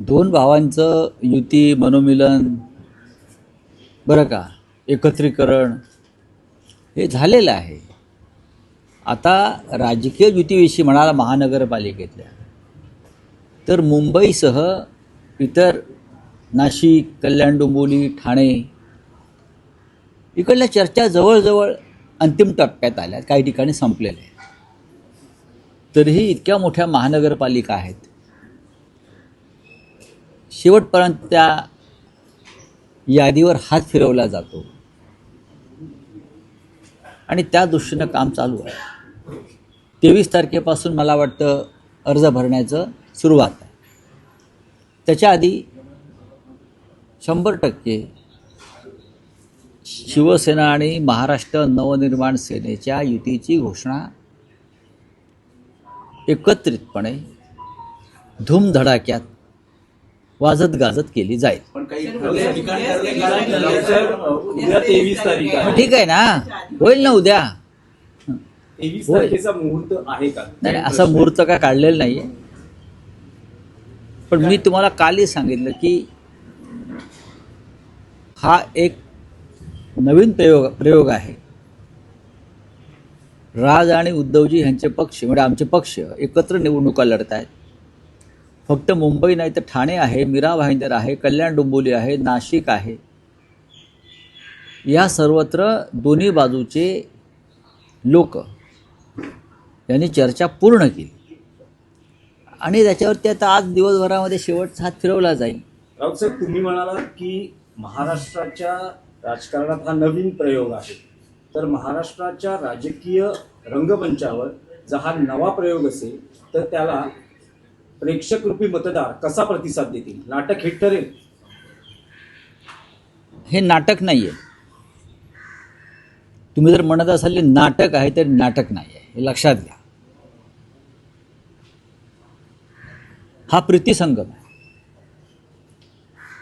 दोन भावांचं युती मनोमिलन बरं का एकत्रीकरण हे झालेलं आहे. आता राजकीय युतीविषयी म्हणाला महानगरपालिकेतल्या. तर मुंबईसह इतर नाशिक कल्याण डोंबिवली ठाणे इकडल्या चर्चा जवळजवळ अंतिम टप्प्यात आल्या काही ठिकाणी संपलेल्या आहेत. तरीही इतक्या मोठ्या महानगरपालिका आहेत. शेवटपर्यंत त्या यादीवर हात फिरवला जातो. आणि त्या दृष्टीनं काम चालू आहे. तेवीस तारखेपासून मला वाटतं अर्ज भरण्याचं सुरुवात आहे. त्याच्या आधी शंभर टक्के शिवसेना आणि महाराष्ट्र नवनिर्माण सेनेच्या युतीची घोषणा एकत्रितपणे धूमधडाक्यात वाजत गाजत केली जाईल. ठीक आहे ना? होईल ना उद्या? मुहूर्त आहे का? नाही नाही, असा मुहूर्त काय काढलेला नाही पण मी तुम्हाला कालही सांगितलं की हा एक नवीन प्रयोग प्रयोग आहे. राज आणि उद्धवजी यांचे पक्ष म्हणजे आमचे पक्ष एकत्र निवडणुका लढत आहेत फक्त मुंबई नाही तर ठाणे आहे मीरा भाईंदर आहे कल्याण डोंबिवली आहे नाशिक आहे. या सर्वत्र दोन्ही बाजूचे लोक यांनी चर्चा पूर्ण केली. आणि त्याच्यावरती आता आज दिवसभरामध्ये शेवटचा हात फिरवला जाईल. राऊत साहेब तुम्ही म्हणालात की महाराष्ट्राच्या राजकारणात हा नवीन प्रयोग आहे. तर महाराष्ट्राच्या राजकीय रंगमंचावर जर हा नवा प्रयोग असेल तर त्याला प्रेक्षक रूपी मतदार कसा प्रतिसाद देतील? नाटक हिट ठरेल. हे नाटक नाही आहे तुम्ही जर म्हणत असाल हे नाटक आहे तर नाटक नाही आहे हे लक्षात घ्या. हा प्रीतीसंगम आहे.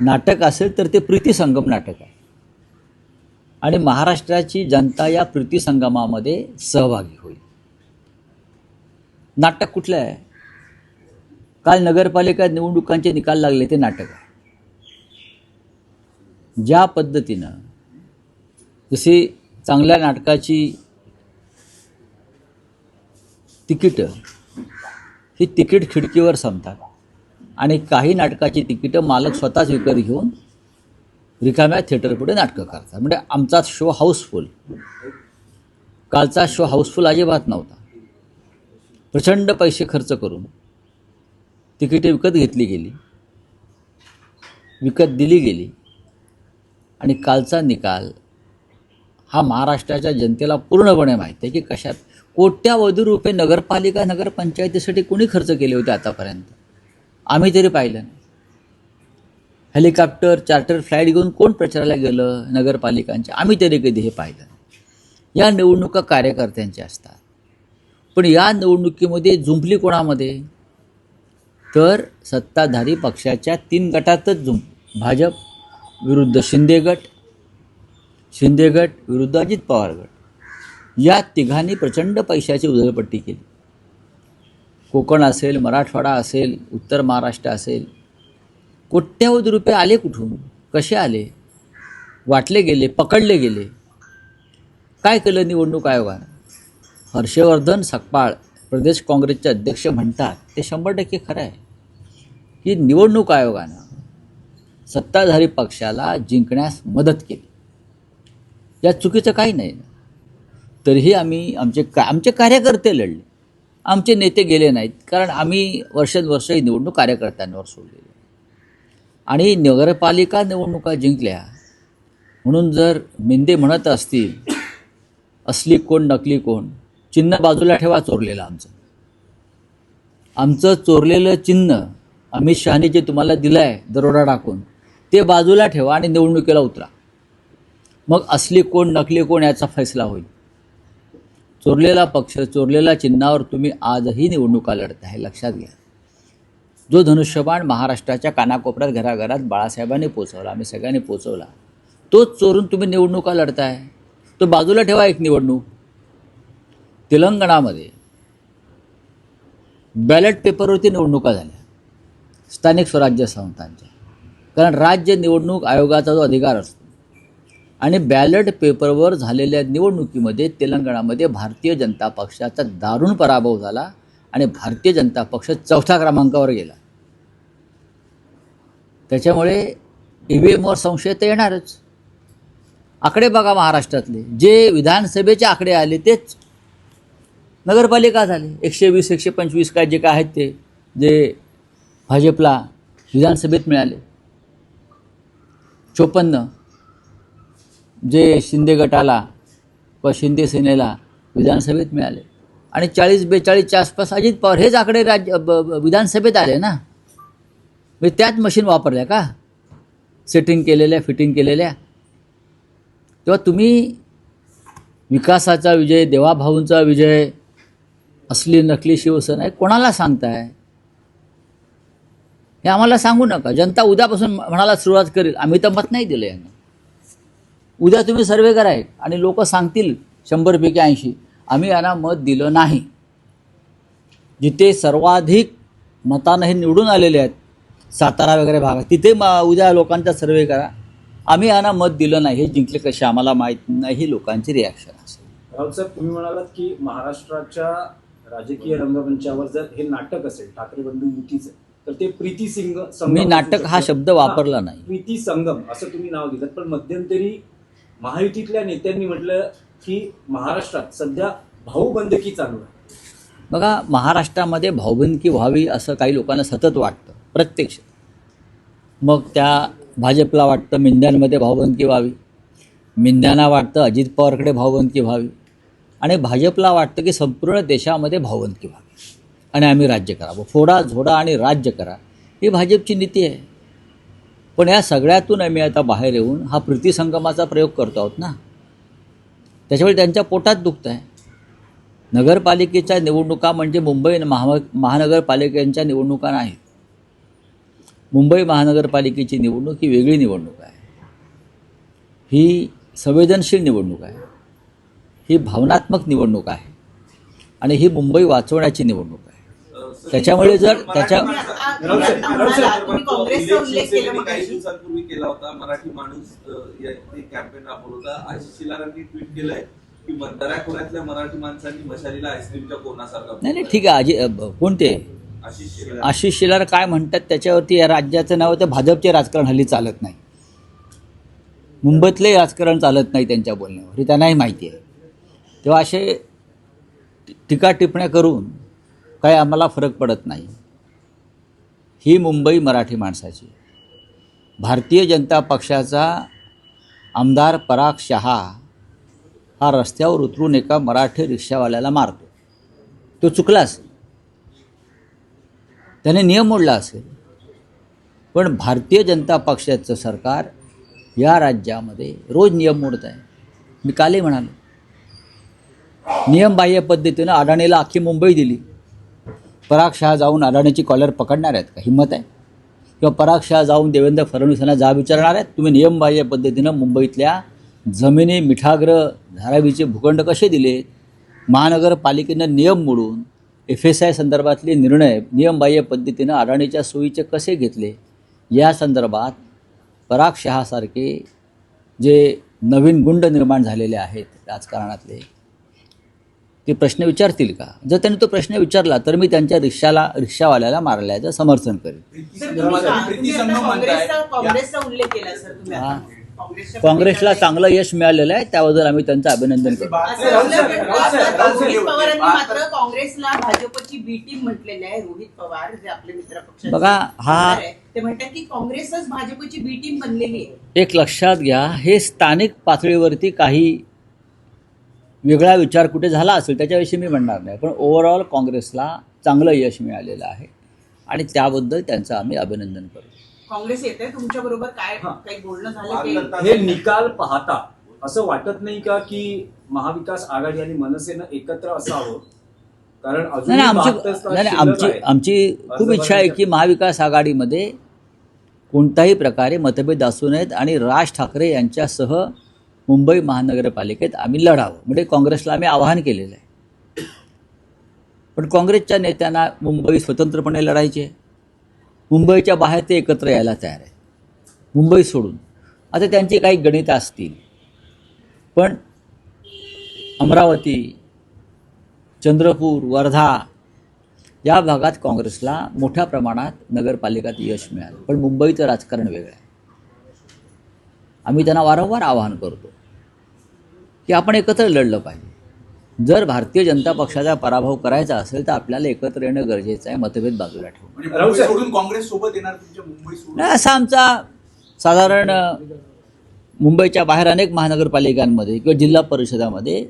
नाटक असेल तर ते प्रीतीसंगम नाटक आहे. आणि महाराष्ट्राची जनता या प्रीतीसंगमामध्ये सहभागी होईल. नाटक कुठलं आहे? काल नगरपालिका निवडणुकांचे निकाल लागले ते नाटक आहे. ज्या पद्धतीनं जशी चांगल्या नाटकाची तिकीटं ही तिकीट खिडकीवर संपतात आणि काही नाटकाची तिकीटं मालक स्वतःच विकत घेऊन रिकाम्या थिएटरपुढे नाटकं करतात. म्हणजे आमचा शो हाऊसफुल कालचा शो हाऊसफुल अजिबात नव्हता. प्रचंड पैसे खर्च करून तिकिटे विकत घेतली गेली. विकत दिली गेली. आणि कालचा निकाल हा महाराष्ट्राच्या जनतेला पूर्णपणे माहीत आहे की कशात? कोट्यावधी रुपये नगरपालिका नगरपंचायतीसाठी कोणी खर्च केले होते आतापर्यंत? आम्ही तरी पाहिलं नाही. हेलिकॉप्टर चार्टर फ्लाईट घेऊन कोण प्रचाराला गेलं? नगरपालिकांच्या आम्ही तरी कधी हे पाहिलं नाही. या निवडणुका कार्यकर्त्यांच्या असतात. पण या निवडणुकीमध्ये जुंपली कोणामध्ये? तर सत्ताधारी पक्षाच्या तीन गटातच जुंप भाजप विरुद्ध शिंदे गट शिंदे गट विरुद्ध अजित पवार गट. या तिघांनी प्रचंड पैशाची उधळपट्टी केली. कोकण असेल मराठवाडा असेल उत्तर महाराष्ट्र असेल कोट्यावधी रुपये आले कुठून? कसे आले? वाटले गेले पकडले गेले. काय केलं निवडणूक आयोगानं? हर्षवर्धन सकपाळ प्रदेश काँग्रेसचे अध्यक्ष म्हणतात ते शंभर टक्के खरं आहे. की निवडणूक आयोगानं सत्ताधारी पक्षाला जिंकण्यास मदत केली. या चुकीचं काही नाही. तरीही आम्ही आमचे का आमचे कार्यकर्ते लढले. आमचे नेते गेले नाहीत कारण आम्ही वर्षानुवर्ष ही निवडणूक कार्यकर्त्यांवर सोडलेली. आणि नगरपालिका निवडणुका जिंकल्या. म्हणून जर मेंदे म्हणत असतील असली कोण नकली कोण चिन्ह बाजूला ठेवा चोरलेलं आमचं. आमचं चोरलेलं चिन्ह अमित शहाने जे तुम्हाला दिलं आहे दरोडा टाकून ते बाजूला ठेवा आणि निवडणुकीला उतरा. मग असली कोण नकली कोण याचा फैसला होईल. चोरलेला पक्ष चोरलेल्या चिन्हावर तुम्ही आजही निवडणुका लढत आहे लक्षात घ्या. जो धनुष्यबाण महाराष्ट्राच्या कानाकोपऱ्यात घराघरात बाळासाहेबांनी पोचवला आम्ही सगळ्यांनी पोचवला तोच चोरून तुम्ही निवडणुका लढताय. तो बाजूला ठेवा एक निवडणूक. तेलंगणामध्ये बॅलेट पेपरवरती निवडणुका झाल्या. स्थानिक स्वराज्य संस्थांच्या. कारण राज्य निवडणूक आयोगाचा जो अधिकार असतो आणि बॅलेट पेपरवर झालेल्या निवडणुकीमध्ये तेलंगणामध्ये भारतीय जनता पक्षाचा दारुण पराभव झाला आणि भारतीय जनता पक्ष चौथ्या क्रमांकावर गेला. त्याच्यामुळे ई व्ही एमवर संशय तर येणारच. आकडे बघा महाराष्ट्रातले. जे विधानसभेचे आकडे आले तेच. नगरपालिका झाले. एकशे वीस एकशे पंचवीस काय जे काय आहेत ते जे भाजपला विधानसभेत मिळाले. चोपन्न. जे शिंदे गटाला व शिंदे सेनेला विधानसभेत मिळाले. आणि चाळीस बेचाळीसच्या आसपास अजित पवार हेच आकडे राज्य विधानसभेत आले ना. म्हणजे त्याच मशीन वापरल्या का? सेटिंग केलेल्या फिटिंग केलेल्या. तेव्हा तुम्ही विकासाचा विजय देवाभाऊंचा विजय असली नकली शिवसेना आहे कोणाला सांगताय? हे आम्हाला सांगू नका. जनता उद्यापासून म्हणाला सुरुवात करेल. आम्ही तर मत नाही दिलं यांना. उद्या तुम्ही सर्वे कराय आणि लोक सांगतील शंभरपैकी ऐंशी. आम्ही यांना मत दिलं नाही. जिथे सर्वाधिक मतानं हे निवडून आलेले आहेत सातारा वगैरे भागात तिथे म उद्या लोकांचा सर्वे करा. आम्ही यांना मत दिलं नाही. हे जिंकले कसे? आम्हाला माहीत नाही. ही लोकांची रिॲक्शन असेल. राऊत साहेब तुम्ही म्हणालात की महाराष्ट्राच्या राजकीय रंगमंचावर जर हे नाटक असेल ठाकरे बंधू युतीचं तर ते प्रीती सिंग संगम मी नाटक हा. शब्द वापरला नाही. प्रीती संगम असं तुम्ही नाव दिलं पण मध्यंतरी महायुतीतल्या नेत्यांनी म्हटलं की महाराष्ट्रात सध्या भाऊबंदकी चालू आहे. बघा महाराष्ट्रामध्ये भाऊबंदकी व्हावी असं काही लोकांना सतत वाटतं प्रत्यक्ष. मग त्या भाजपला वाटतं मिंद्यांमध्ये भाऊबंदकी व्हावी. मिंद्यांना वाटतं अजित पवारकडे भाऊबंदकी व्हावी. आणि भाजपला वाटतं की संपूर्ण देशामध्ये भाऊबंदकी व्हावी. आणि आम्ही राज्य करावं फोडा झोडा आणि राज्य करा. ही भाजपची नीती आहे. पण या सगळ्यातून आम्ही आता बाहेर येऊन हा प्रीतिसंगमाचा प्रयोग करतो आहोत ना. त्याच्यामुळे त्यांच्या पोटात दुखतं आहे नगरपालिकेच्या निवडणुका म्हणजे मुंबई महा महानगरपालिकांच्या निवडणुका नाहीत. मुंबई महानगरपालिकेची निवडणूक ही वेगळी निवडणूक आहे. ही संवेदनशील निवडणूक आहे. ही भावनात्मक निवडणूक आहे. आणि ही मुंबई वाचवण्याची निवडणूक आहे. त्याच्यामुळे जर त्याच्या राऊत साहेब, राऊत साहेब, तुम्ही काँग्रेसचा उल्लेख केला शिवसेनेने काही मगाशी. दिवसांपूर्वी केला होता. मराठी माणूस अ, या- ते कॅम्पेन राबवलं होतं. आशिष शिलारांनी ट्विट केलंय की दऱ्याखोऱ्यातल्या मराठी माणसांनी मशालीला आईस्क्रीमच्या कोणासारखा नाही नाही ठीक आहे ब- कोणते? आशिष शिलार आशिष शेलार काय म्हणतात त्याच्यावरती या राज्याचं नाव तर भाजपचे राजकारण हल्ली चालत नाही. मुंबईतले राजकारण चालत नाही त्यांच्या बोलण्यावर. हे त्यांनाही माहिती आहे. तेव्हा असे टीका टिप्पण्या करून काही आम्हाला फरक पडत नाही. ही मुंबई मराठी माणसाची. भारतीय जनता पक्षाचा आमदार पराग शहा हा रस्त्यावर उतरून एका मराठी रिक्षावाल्याला मारतो. तो चुकला असेल. त्याने नियम मोडला असेल. पण भारतीय जनता पक्षाचं सरकार या राज्यामध्ये रोज नियम मोडत आहे. मी कालही म्हणालो नियमबाह्य पद्धतीनं अडाणीला अख्खी मुंबई दिली. पराग शहा जाऊन अडाणीची कॉलर पकडणार आहेत का? हिंमत आहे. किंवा पराग शहा जाऊन देवेंद्र फडणवीसांना जा विचारणार आहेत? तुम्ही नियमबाह्य पद्धतीनं मुंबईतल्या जमिनी मिठाग्र धारावीचे भूखंड कसे दिले? महानगरपालिकेनं नियम मोडून एफ एस आय संदर्भातले निर्णय नियमबाह्य पद्धतीनं अडाणीच्या सोयीचे कसे घेतले? या संदर्भात पराग शहासारखे जे नवीन गुंड निर्माण झालेले आहेत राजकारणातले ते प्रश्न विचारतील का? जर त्यांनी तो प्रश्न विचारला तर मी त्यांच्या रिक्षाला रिक्षावाल्याला मारल्याचं समर्थन करेन. काँग्रेसला चांगलं यश मिळालेलं आहे त्याबद्दल आम्ही त्यांचं अभिनंदन करतो. काँग्रेसला भाजपची बी टीम म्हटलेले आहे रोहित पवार जे आपले मित्र पक्षाचे बघा, हा- ते म्हणतात की काँग्रेसच भाजपची बी टीम बनलेली आहे. एक लक्षात घ्या हे स्थानिक पातळीवरती काही वेगळा विचार कुठे झाला असेल त्याच्याविषयी मी म्हणणार नाही. पण ओव्हरऑल काँग्रेसला चांगलं यश मिळालेलं आहे. आणि त्याबद्दल त्यांचं आम्ही अभिनंदन करू. काँग्रेस येते तुमच्या बरोबर काय हा. काही बोलणं झालं ते? हे निकाल पाहता असं वाटत नाही का की महाविकास आघाडी आणि मनसेनं एकत्र असावं? कारण नाही आमची 72 तास नाही आमची. आमची खूप इच्छा आहे की महाविकास आघाडीमध्ये कोणत्याही प्रकारे मतभेद असू नयेत आणि राज ठाकरे यांच्यासह मुंबई महानगरपालिकेत आम्ही लढावं. म्हणजे काँग्रेसला आम्ही आवाहन केलेलं आहे. पण काँग्रेसच्या नेत्यांना मुंबई स्वतंत्रपणे लढायची आहे. मुंबईच्या बाहेर ते एकत्र यायला तयार आहेत. मुंबई सोडून. आता त्यांची काही गणितं असतील. पण अमरावती चंद्रपूर वर्धा या भागात काँग्रेसला मोठ्या प्रमाणात नगरपालिकात यश मिळालं. पण मुंबईचं राजकारण वेगळं आहे. आम्ही त्यांना वारंवार आवाहन करतो. की आपण एकत्र लढलं पाहिजे. जर भारतीय जनता पक्षाचा पराभव करायचा असेल तर आपल्याला एकत्र येणं गरजेचं आहे मतभेद बाजूला ठेवून म्हणजे काँग्रेस सोबत येणार नाही असा आमचा साधारण मुंबईच्या बाहेर अनेक महानगरपालिकांमध्ये किंवा जिल्हा परिषदामध्ये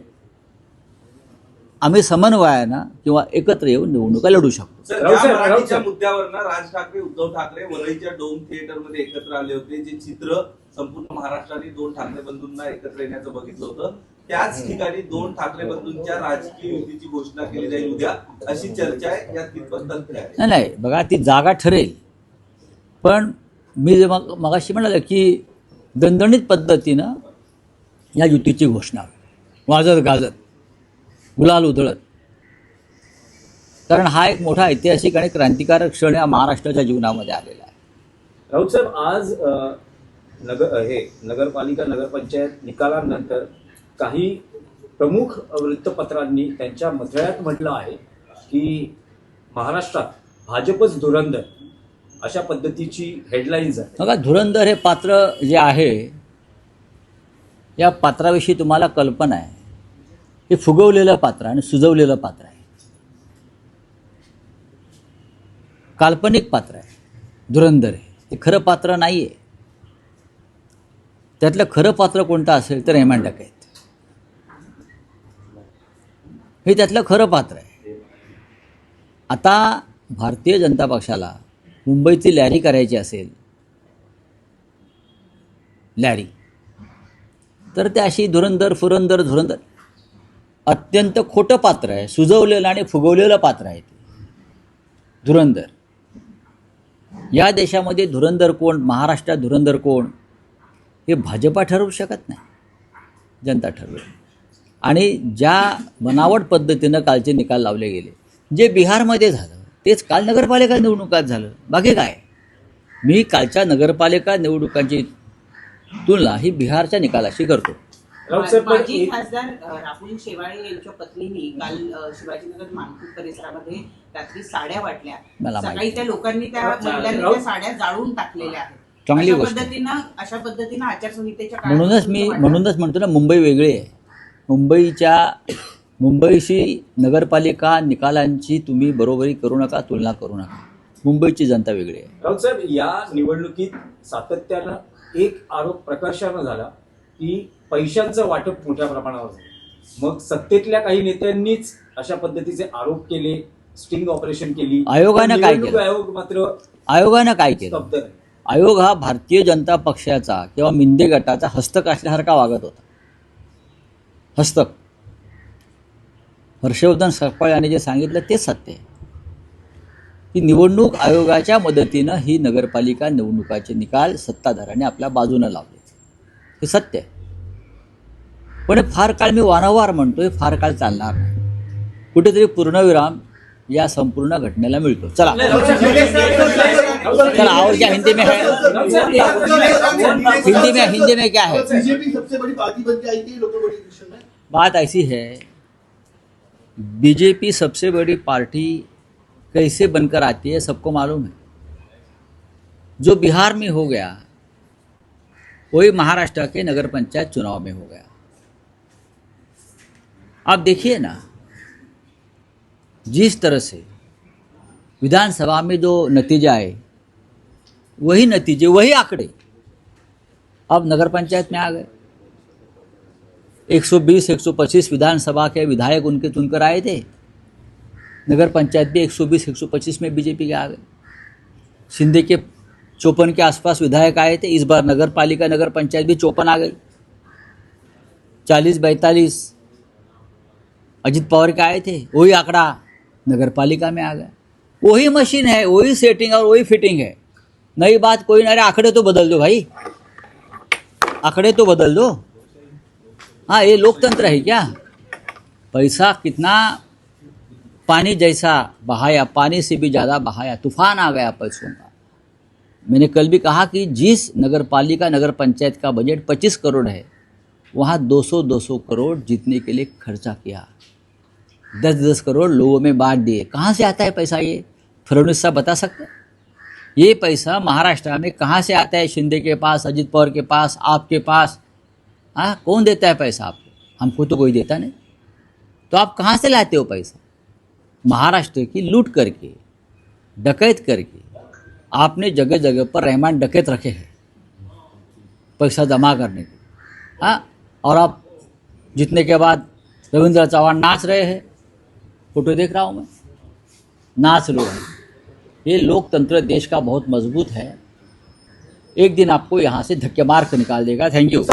आम्ही समन्वयानं किंवा एकत्र येऊन निवडणुका लढू शकतो. मुद्द्यावर ना राज ठाकरे उद्धव ठाकरे वरळीच्या डोम थिएटरमध्ये एकत्र आले होते जे चित्र संपूर्ण महाराष्ट्राने दोन ठाकरे बंधूंना एकत्र येण्याचं बघितलं होतं. त्याच ठिकाणी दोन ठाकरे बंधूंच्या राजकीय युतीची घोषणा केली जाईल उद्या अशी चर्चा आहे यात कितपत तथ्य आहे? नाही नाही बघा ती जागा ठरेल. पण मी जे मग मगाशी म्हणाले की दणदणीत पद्धतीनं या युतीची घोषणा. वाजत गाजत. गुलाल उधळत. कारण हा एक मोठा ऐतिहासिक आणि क्रांतिकारक क्षण या महाराष्ट्राच्या जीवनामध्ये आलेला आहे. राऊत साहेब आज नगर हे नगरपालिका नगरपंचायत निकालानंतर काही प्रमुख वृत्तपत्रांनी त्यांच्या मथळ्यात म्हटलं आहे की महाराष्ट्रात भाजपच धुरंधर अशा पद्धतीची हेडलाईन्स आहे बघा धुरंधर हे पात्र जे आहे या पात्राविषयी तुम्हाला कल्पना आहे. हे फुगवलेलं पात्र आणि सुजवलेलं पात्र आहे. काल्पनिक पात्र आहे. धुरंधर हे. ते खरं पात्र नाही आहे त्यातलं खरं पात्र कोणतं असेल तर हेमांडक आहेत. हे त्यातलं खरं पात्र आहे. आता भारतीय जनता पक्षाला मुंबईची लॅरी करायची असेल लॅरी तर ते अशी धुरंदर फुरंदर धुरंदर अत्यंत खोटं पात्र आहे सुजवलेलं आणि फुगवलेलं पात्र आहे ते. धुरंधर. या देशामध्ये धुरंधर कोण? महाराष्ट्रात धुरंदर कोण? हे भाजपा ठरवू शकत नाही. जनता ठरवेल. आणि ज्या बनावट पद्धतीनं कालचे निकाल लावले गेले जे बिहारमध्ये झालं तेच काल नगरपालिका निवडणुकात झालं. बाकी काय? मी कालच्या नगरपालिका निवडणुकांची तुलना ही बिहारच्या निकालाशी करतो. माजी खासदार राहुल शेवाळे यांच्या पत्नीने काल शिवाजीनगर मानपूर परिसरामध्ये रात्री साड्या वाटल्या. मला सकाळी. त्या लोकांनी त्या महिलांनी त्या साड्या जाळून टाकलेल्या आहेत. चांगली अशा गोष्ट. आहे. पद्धतीनं अशा पद्धतीनं आचारसंहितेच्या काळात म्हणूनच मी. म्हणूनच म्हणतो ना मुंबई वेगळी आहे. मुंबईच्या मुंबईशी नगरपालिका निकालांची तुम्ही बरोबरी करू नका तुलना करू नका. मुंबईची जनता वेगळी आहे. राऊत साहेब या निवडणुकीत सातत्यानं एक आरोप प्रकर्षानं झाला की पैशांचं वाटप मोठ्या प्रमाणावर झालं. मग सत्तेतल्या काही नेत्यांनीच अशा पद्धतीचे आरोप केले स्टिंग ऑपरेशन केली. आयोगानं काय निवडणूक केलं? आयोग मात्र आयोगानं काय केलं? स्तब्ध नाही. आयोग हा भारतीय जनता पक्षाचा किंवा मिंदे गटाचा हस्तक असल्यासारखा वागत होता. हस्तक. हर्षवर्धन सकपाळ यांनी जे सांगितलं तेच सत्य आहे. की निवडणूक आयोगाच्या मदतीनं ही नगरपालिका निवडणुकाचे निकाल सत्ताधाऱ्यांनी आपल्या बाजूनं लावले. हे सत्य आहे. पण फार काळ मी वारंवार म्हणतोय फार काळ चालणार नाही. कुठेतरी पूर्णविराम या संपूर्ण घटनेला मिळतो. चला. चला और क्या हिंदी में है हिंदी में हिंदी में क्या है बीजेपी सबसे बड़ी पार्टी बन के आई थी लोकल बड़ी इलेक्शन में बात ऐसी है बीजेपी सबसे बड़ी पार्टी कैसे बनकर आती है सबको मालूम है? जो बिहार में हो गया वही महाराष्ट्र के नगर पंचायत चुनाव में हो गया। आप देखिए ना जिस तरह से विधानसभा में जो नतीजा आए वही नतीजे, वही आंकड़े। अब नगर पंचायत में आ गए। 120 125 विधानसभा के विधायक उनके चुनकर आए थे। नगर पंचायत भी 120 125 में बीजेपी के आ गए। शिंदे के चौपन के आसपास विधायक आए थे। इस बार नगर पालिका, नगर पंचायत भी चौपन आ गई। चालीस बैतालीस अजित पवार के आए थे। वही आंकड़ा नगर पालिका में आ गया। वही मशीन है, वही सेटिंग और वही फिटिंग है। नई बात कोई ना अरे आंकड़े तो बदल दो भाई। आंकड़े तो बदल दो। हाँ ये लोकतंत्र है क्या? पैसा कितना पानी जैसा बहाया, पानी से भी ज़्यादा बहाया, तूफ़ान आ गया पैसों का। मैंने कल भी कहा कि जिस नगर पालिका नगर पंचायत का बजट 25 करोड़ है, वहाँ 200 200 करोड़ जीतने के लिए खर्चा किया। दस दस करोड़ लोगों में बांट दिए। कहाँ से आता है पैसा ये? फडणवीस साहब बता सकते हैं? ये पैसा महाराष्ट्र में कहाँ से आता है? शिंदे के पास, अजित पवार के पास, आपके पास। हाँ कौन देता है पैसा आपको? हमको तो कोई देता नहीं। तो आप कहाँ से लाते हो पैसा? महाराष्ट्र की लूट करके, डकैत करके, आपने जगह जगह पर रहमान डकैत रखे हैं पैसा जमा करने के हाँ और आप जीतने के बाद रविंद्र चौहान नाच रहे हैं। फ़ोटो देख रहा हूँ मैं। नाच रहे हैं। ये लोकतंत्र देश का बहुत मजबूत है। एक दिन आपको यहाँ से धक्के मार कर निकाल देगा। Thank you